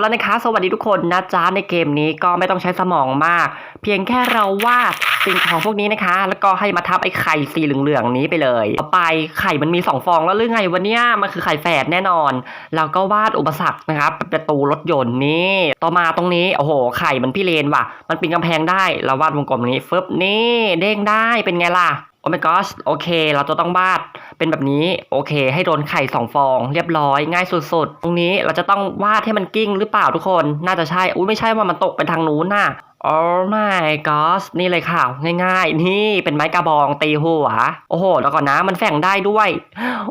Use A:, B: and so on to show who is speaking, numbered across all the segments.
A: แล้วนะคะ สวัสดีทุกคนนะจ๊ะในเกมนี้ก็ไม่ต้องใช้สมองมาก เพียงแค่เราวาดสิ่งของพวกนี้นะคะ แล้วก็ให้มาทับไอ้ไข่สีเหลืองๆนี้ไปเลยต่อไปไข่มันมีสองฟองแล้วหรือไงวันเนี้ยมันคือไข่แฝดแน่นอนแล้วก็วาดอุปสรรคนะครับประตูรถยนต์นี่ต่อมาตรงนี้โอ้โห ไข่มันพี่เลนว่ะ มันปีนกำแพงได้เราวาดวงกลมนี้ฟึบนี่เด้งได้เป็นไงล่ะ โอ้ my gosh โอเค เราจะต้องวาดเป็นแบบนี้ โอเค ให้โดนไข่สองฟอง เรียบร้อยง่ายสุดๆ ตรงนี้เราจะต้องวาดให้มันกิ้งหรือเปล่าทุกคน น่าจะใช่ อุ้ยไม่ใช่ว่ามันตกไปทางนู้นน่ะโอ้ my gosh นี่เลยค่ะ ง่ายๆ นี่เป็นไม้กระบองตีหัว โอ้โห แล้วก่อนนะมันแฝงได้ด้วย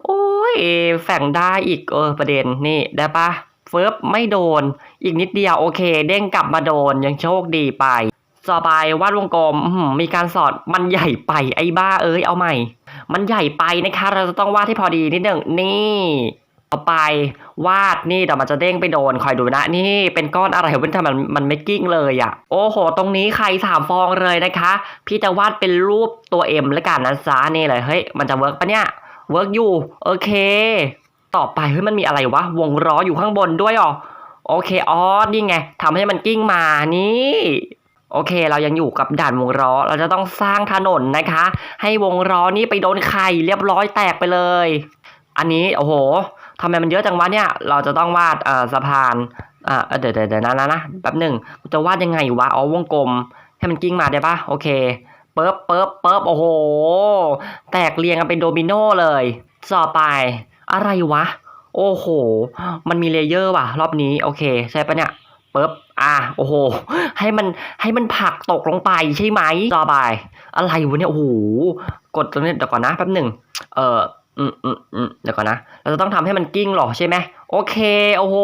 A: โอ้ยแฝงได้อีกเออประเด็นนี่ได้ปะเฟิร์บไม่โดน อีกนิดเดียวโอเค เด้งกลับมาโดนยังโชคดีไป ต่อไปวาดวงกลมมีการสอดมันใหญ่ไปไอ้บ้าเอ้ยเอาใหม่ มันใหญ่ไปนะคะ เราจะต้องวาดให้พอดีนิดหนึ่งนี่ต่อไปวาดนี่เดี๋ยวมันจะเด้งไปโดนคอยดูนะ นี่เป็นก้อนอะไรเป็นทำไมมันมันไม่กิ้งเลยอะ่ะ โอ้โห ตรงนี้ใครสามฟองเลยนะคะ พี่จะวาดเป็นรูปตัวเอ็มแล้วกันนะจ๊ะนี่เลยเฮ้ยมันจะเวิร์กปะเนี่ยเวิร์กอยู่โอเค ต่อไปเฮ้ยมันมีอะไรวะวงล้ออยู่ข้างบนด้วยอ๋อโอเคอ๋อนี่ไงทำให้มันกิ้งมานี่ โอเค เรายังอยู่กับด่านวงล้อ เราจะต้องสร้างถนนนะคะ ให้วงล้อนี้ไปโดนไข่เรียบร้อยแตกไปเลย อันนี้โอ้โหทำไมมันเยอะจังวะเนี่ย เราจะต้องวาดเอ่อสะพานอ่าเดี๋ยวเดี๋ยวเดี๋ยวนะนะนะแป๊บหนึ่งจะวาดยังไงวะอ๋อวงกลม ให้มันกิ้งมาได้ปะโอเคเปิ๊บเปิ๊บเปิ๊บโอ้โห แตกเรียงกันเป็นโดมิโนเลยต่อไป อะไรวะ โอ้โห มันมีเลเยอร์ว่ะ รอบนี้ โอเค ใช่ปะเนี่ยเปึ๊บ อะโอ้โห ให้มันให้มันผลักตกลงไปใช่ไหมต่อไปอะไรวะเนี่ยโอ้โหกดตรงนี้เดี๋ยวก่อนนะแป๊บหนึ่งเอออืมอืมอืมเดี๋ยวก่อนนะ เราจะต้องทำให้มันกิ้งหรอใช่ไหมโอเค โอ้โห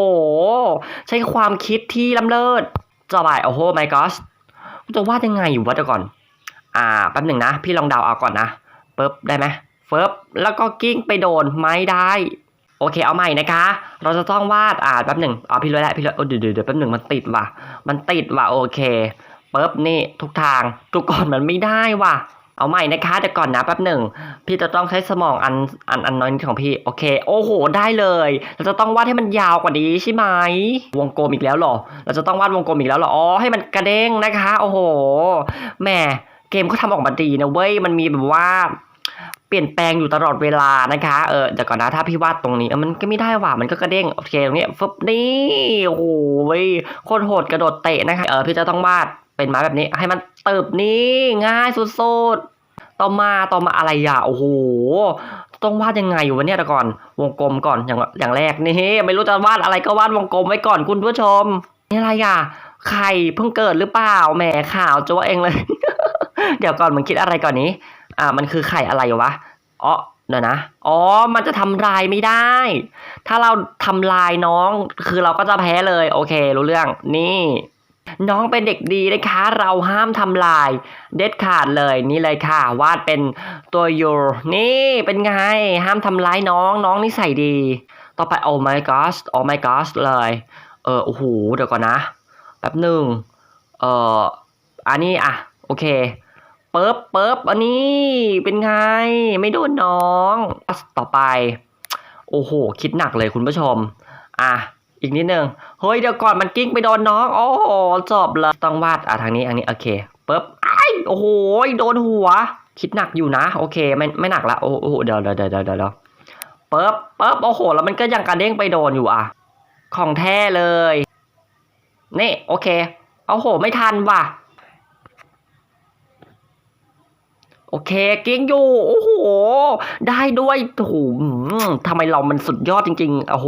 A: ใช้ความคิดที่ล้ำเลิศต่อไปโอ้โห my gosh จะวาดยังไงอยู่วะเดี๋ยวก่อน อ่าแป๊บหนึ่งนะ พี่ลองเดาเอาก่อนนะปึ๊บได้ไหมเฟิบแล้วก็กิ้งไปโดนไม่ได้ โอเคเอาใหม่นะคะ เราจะต้องวาดอ่าแป๊บหนึ่งอ๋อพี่เลยแหละพี่เลยเดี๋ยวเดี๋ยวแป๊บหนึ่งมันติดว่ะ มันติดว่ะโอเคปึ๊บนี่ทุกทางทุกคนมันไม่ได้ว่ะ เอาใหม่นะคะแต่ก่อนนะแป๊บหนึ่งพี่จะต้องใช้สมองอันอันอันน้อยนิดของพี่โอเค โอ้โหได้เลย เราจะต้องวาดให้มันยาวกว่านี้ใช่ไหมวงกลมอีกแล้วหรอ เราจะต้องวาดวงกลมอีกแล้วหรออ๋อให้มันกระเด้งนะคะ โอ้โหแหมเกมเขาทำออกมาดีนะเว้ยมันมีแบบว่า ปลี่ยนแปลงอยู่ตลอดเวลานะคะ เออเดี๋ยวก่อนนะถ้าพี่วาดตรงนี้มันก็ไม่ได้ว่ะมันก็กระเด้งโอเคตรงนี้ฟึบนี่โอ้โหเว้ยโคตรโหดกระโดดเตะนะคะเออพี่จะต้องวาดเป็นไม้แบบนี้ ให้มันเติบนี่ง่ายสุดๆต่อมาต่อมาอะไรอะโอ้โหต้องวาดยังไงอยู่วะเนี่ยแต่ก่อนวงกลมก่อนอย่างอย่างแรกนี่ไม่รู้จะวาดอะไรก็วาดวงกลมไว้ก่อนคุณผู้ชมนี่อะไรอะไข่เพิ่งเกิดหรือเปล่าแหมข่าวจัวเองเลย เดี๋ยวก่อนมึงคิดอะไรก่อนนี้ อ่า มันคือไข่อะไรวะอ๋อเดี๋ยวนะ อ๋อ มันจะทำลายไม่ได้ ถ้าเราทำลายน้อง คือเราก็จะแพ้เลย โอเค รู้เรื่อง นี่ น้องเป็นเด็กดีนะคะ เราห้ามทำลาย เด็ดขาดเลย นี่เลยค่ะ วาดเป็นตัวยูนี่เป็นไง ห้ามทำร้ายน้อง น้องนิสัยดี ต่อไป โอ้ my gosh โอ้ my gosh เลย เออ โอ้โห เดี๋ยวก่อนนะ แป๊บหนึ่ง เอออันนี้อะ โอเค เปิบเปิบอันนี้เป็นไง ไม่โดนน้องต่อไป โอ้โห คิดหนักเลยคุณผู้ชม อะ อีกนิดนึง เฮ้ย เดี๋ยวก่อนมันกิ้งไปโดนน้อง โอ้โหจบเลยต้องวาด อะ ทางนี้อันนี้ โอเคเปิบไอ้โอ้โห โดนหัว คิดหนักอยู่นะ โอเค ไม่ ไม่หนักละ โอ้โห เดี๋ยวเดี๋ยวเดี๋ยวเดี๋ยวเดี๋ยวเปิบเปิบโอ้โห แล้วมันก็ยังกระเด้งไปโดนอยู่อะ ของแท้เลย นี่ โอเคโอ้โห ไม่ทันว่ะ โอเค เก่งอยู่ โอ้โห ได้ด้วยโอ้โหอืมทำไมเรามันสุดยอดจริงๆ โอ้โห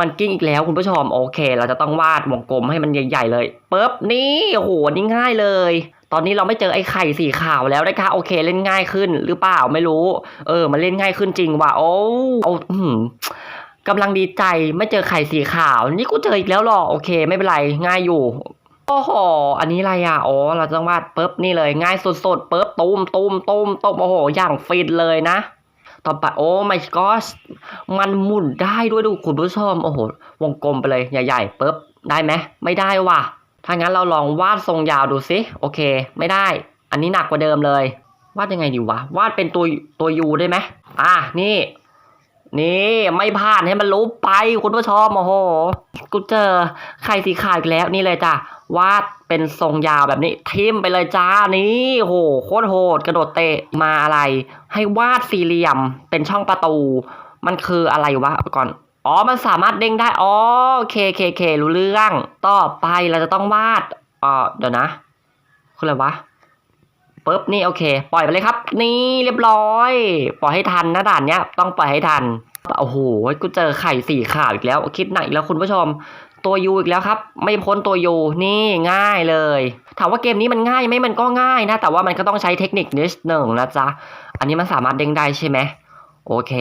A: มันกิ้งอีกแล้วคุณผู้ชม โอเค เราจะต้องวาดวงกลมให้มันใหญ่ ๆ เลยปึ๊บ นี่ โอ้โห นี่ง่ายเลย ตอนนี้เราไม่เจอไอ้ไข่สีขาวแล้วนะคะ โอเค เล่นง่ายขึ้นหรือเปล่า ไม่รู้ เออ มันเล่นง่ายขึ้นจริงว่ะ โอ้โอ้กำลังดีใจไม่เจอไข่สีขาว นี่กูเจออีกแล้วหรอ โอเค ไม่เป็นไร ง่ายอยู่ โอ้โห อันนี้อะไรอะอ๋อเราต้องวาดปุ๊บนี่เลย ง่ายสุดๆปุ๊บตูมตูมตูมตูมโอ้โห อย่างฟินเลยนะ ต่อไปโอ้ my gosh มันหมุนได้ด้วยดูคุณผู้ชมโอ้โห วงกลมไปเลยใหญ่ๆปุ๊บได้ไหมไม่ได้ว่ะ ถ้างั้นเราลองวาดทรงยาวดูสิโอเค ไม่ได้ อันนี้หนักกว่าเดิมเลย วาดยังไงดีวะ วาดเป็นตัวตัวยูได้ไหมอะนี่นี่ไม่ผ่านให้มันรู้ไปคุณผู้ชมโอ้โหกูเจอไข่สีขาวอีกแล้วนี่เลยจ้ะ วาดเป็นทรงยาวแบบนี้ ทิมไปเลยจ้านี่โหโคตรโหด กระโดดเตะมาอะไร ให้วาดสี่เหลี่ยมเป็นช่องประตู มันคืออะไรวะก่อนอ๋อ มันสามารถเด้งได้ อ๋อโอเคเคเครู้เรื่อง ต่อไปเราจะต้องวาดอ่อเดี๋ยวนะ คืออะไรวะปุ๊บนี่โอเค ปล่อยไปเลยครับ นี่เรียบร้อย ปล่อยให้ทันนะด่านเนี้ย ต้องปล่อยให้ทัน โอ้โห กูเจอไข่สี่ขาวอีกแล้ว คิดหนักอีกแล้วคุณผู้ชม ตัวยูอีกแล้วครับ ไม่พ้นตัวยูนี่ง่ายเลย ถามว่าเกมนี้มันง่ายไหมมันก็ง่ายนะ แต่ว่ามันก็ต้องใช้เทคนิคนิดหนึ่งนะจ๊ะ อันนี้มันสามารถเด้งได้ใช่ไหมโอเค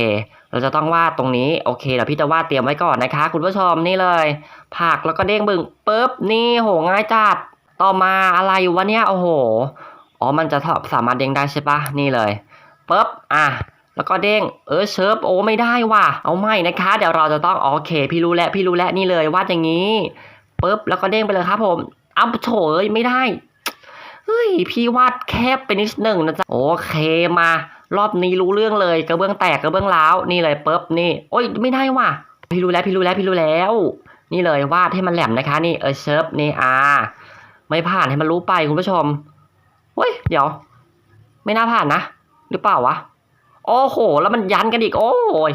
A: เราจะต้องวาดตรงนี้ โอเคเดี๋ยวพี่จะวาดเตรียมไว้ก่อนนะคะ คุณผู้ชมนี่เลยผักแล้วก็เด้งบึงปุ๊บนี่โหง่ายจัดต่อมาอะไรวะเนี่ยโอ้โหอ๋อมันจะสามารถเด้งได้ใช่ปะนี่เลยปุ๊บอะ แล้วก็เด้ง เออเชิฟโอ้ไม่ได้ว่ะ เอาไม่นะคะ เดี๋ยวเราจะต้องโอเค พี่รู้แล้วพี่รู้แล้วนี่เลยวาดอย่างนี้ปุ๊บแล้วก็เด้งไปเลยครับผมอ้าวโถเอ้ยไม่ได้เฮ้ยพี่วาดแคบไปนิดหนึ่งนะจ๊ะโอเคมารอบนี้รู้เรื่องเลยกระเบื้องแตกกระเบื้องร้าวนี่เลยปุ๊บนี่ โอ้ยไม่ได้ว่ะ พี่รู้แล้วพี่รู้แล้วพี่รู้แล้ว นี่เลยวาดให้มันแหลมนะคะ นี่เออเชิฟนี่อ่าไม่ผ่านให้มันรู้ไปคุณผู้ชมเฮ้ยเดี๋ยว ไม่น่าผ่านนะ หรือเปล่าวะ โอ้โห แล้วมันยันกันอีก โอ้ย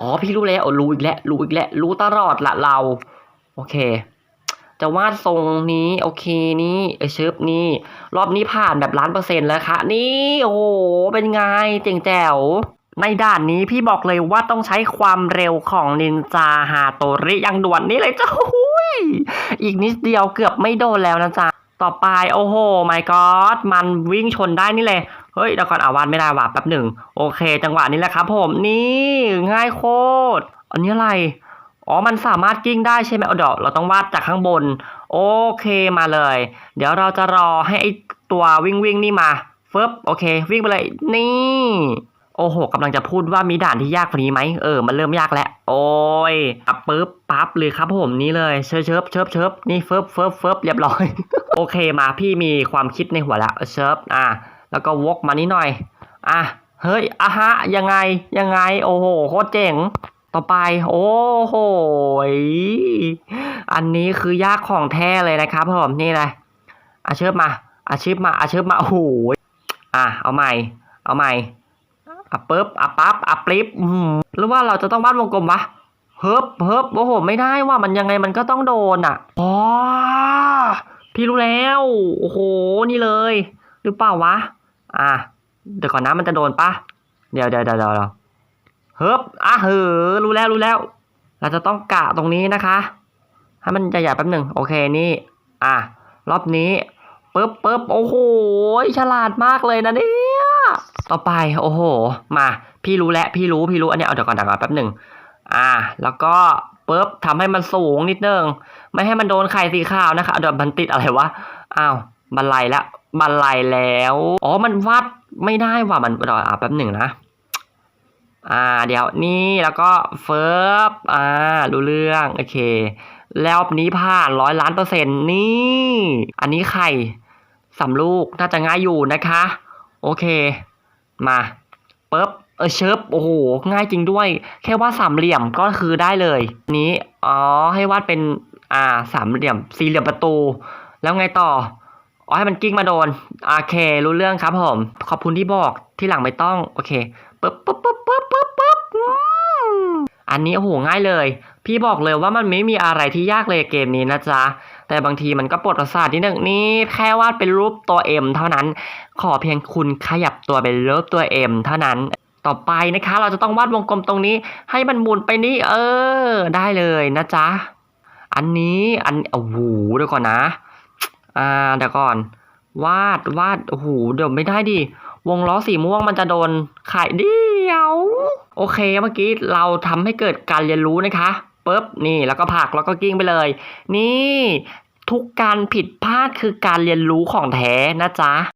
A: อ๋อพี่รู้แล้วรู้อีกแล้วรู้อีกแล้วรู้ตลอดละเรา โอเค จะวาดทรงนี้ โอเคนี่เออเชิฟนี่ รอบนี้ผ่านแบบล้านเปอร์เซ็นต์แล้วค่ะ นี่โอ้โหเป็นไงเจ๋งแจ๋วในด่านนี้พี่บอกเลยว่าต้องใช้ความเร็วของนินจาฮาโตริอย่างด่วนนี่เลยจ้าหุยอีกนิดเดียวเกือบไม่โดนแล้วนะจ๊ะต่อไปโอ้โห my god มันวิ่งชนได้นี่เลย เฮ้ยเดี๋ยวก่อนอาวานไม่ได้ว่ะแป๊บหนึ่งโอเค จังหวะนี้แหละครับ ผมนี่ง่ายโคตรอันนี้อะไรอ๋อ มันสามารถกิ้งได้ใช่ไหมเอาดี๋ยวเราต้องวาดจากข้างบน โอเคมาเลย เดี๋ยวเราจะรอให้ไอตัววิ่งวิ่งนี่มาฟึบโอเค วิ่งไปเลยนี่ โอ้โหกำลังจะพูดว่ามีด่านที่ยากกว่านี้ไหมเออมันเริ่มยากแล้ว โอ้ยปับปึ๊บปั๊บเลยครับผมนี่เลยเชิบเชิบเชิบเชิบนี่เฟิบเฟิบเฟิบเรียบร้อย โอเคมาพี่มีความคิดในหัวแล้วเชิบอะ แล้วก็วกมานิดหน่อย อะ เฮ้ยอะฮะ ยังไง ยังไง โอ้โห โคตรเจ๋ง ต่อไป โอ้โห อันนี้คือยากของแท้เลยนะครับผมนี่เลยอาเชิบมา อาชิบมา อาเชิบมา โอ้โหยอะ เอาใหม่ เอาใหม่อะปึ๊บอะปั๊บอะปลิบหรือว่าเราจะต้องวาดวงกลมวะเฮิบเฮิบโอ้โห ไม่ได้ว่ามันยังไงมันก็ต้องโดนอะอ๋อพี่รู้แล้ว โอ้โห นี่เลย หรือเปล่าวะ อะเดี๋ยวก่อนนะมันจะโดนปะเดี๋ยวเดี๋ยวเดี๋ยวเดี๋ยวเฮิบอะเหอรู้แล้วรู้แล้ว เราจะต้องกะตรงนี้นะคะให้มันใหญ่ๆแป๊บหนึ่งโอเคนี่อะรอบนี้ปึ๊บปึ๊บโอ้โหฉลาดมากเลยนะเนี่ยต่อไปโอ้โห มาพี่รู้แล้วพี่รู้พี่รู้อันนี้เอาเดี๋ยวก่อนเดี๋ยวก่อนแป๊บหนึ่งอ่าแล้วก็ปึ๊บทำให้มันสูงนิดนึง ไม่ให้มันโดนไข่สีขาวนะคะเอาเดี๋ยวมันติดอะไรวะอ้าวบันไลแล้ว บันไลแล้ว อ๋อ มันวัดไม่ได้ว่ะ มันเดี๋ยวอ่าแป๊บหนึ่งนะ อ่า เดี๋ยวนี่แล้วก็เฟิร์บอ่ารู้เรื่อง โอเค แล้วนี้ผ่านร้อยล้านเปอร์เซ็นต์นี่ อันนี้ไข่สามลูก น่าจะง่ายอยู่นะคะ โอเค มาปึ๊บเออเชิบโอ้โห ง่ายจริงด้วย แค่วาดสามเหลี่ยมก็คือได้เลย นี้ อ๋อ ให้วาดเป็น อ่า สามเหลี่ยม สี่เหลี่ยมประตู แล้วไงต่อ อ๋อให้มันกิ้งมาโดนโอเค รู้เรื่องครับผม ขอบคุณที่บอกที่หลังไม่ต้อง โอเคปึ๊บปึ๊บปึ๊บปึ๊บปึ๊บปึ๊บอันนี้โอ้โหง่ายเลย พี่บอกเลยว่ามันไม่มีอะไรที่ยากเลยเกมนี้นะจ๊ะแต่บางทีมันก็ปวดประสาทนิดนึงนี่แค่วาดเป็นรูปตัว M เท่านั้น ขอเพียงคุณขยับตัวเป็นรูปตัว M เท่านั้นต่อไปนะคะ เราจะต้องวาดวงกลมตรงนี้ ให้มันหมุนไปนี่เออ ได้เลยนะจ๊ะ อันนี้อันโอ้โหเดี๋ยวก่อนนะ อ่าเดี๋ยวก่อน วาดวาดโอ้โหเดี๋ยวไม่ได้ดิวงล้อสีม่วงมันจะโดนไข่เดียว โอเคเมื่อกี้เราทำให้เกิดการเรียนรู้นะคะปุ๊บนี่แล้วก็ผักแล้วก็กิ้งไปเลย นี่ ทุกการผิดพลาดคือการเรียนรู้ของแท้นะจ๊ะ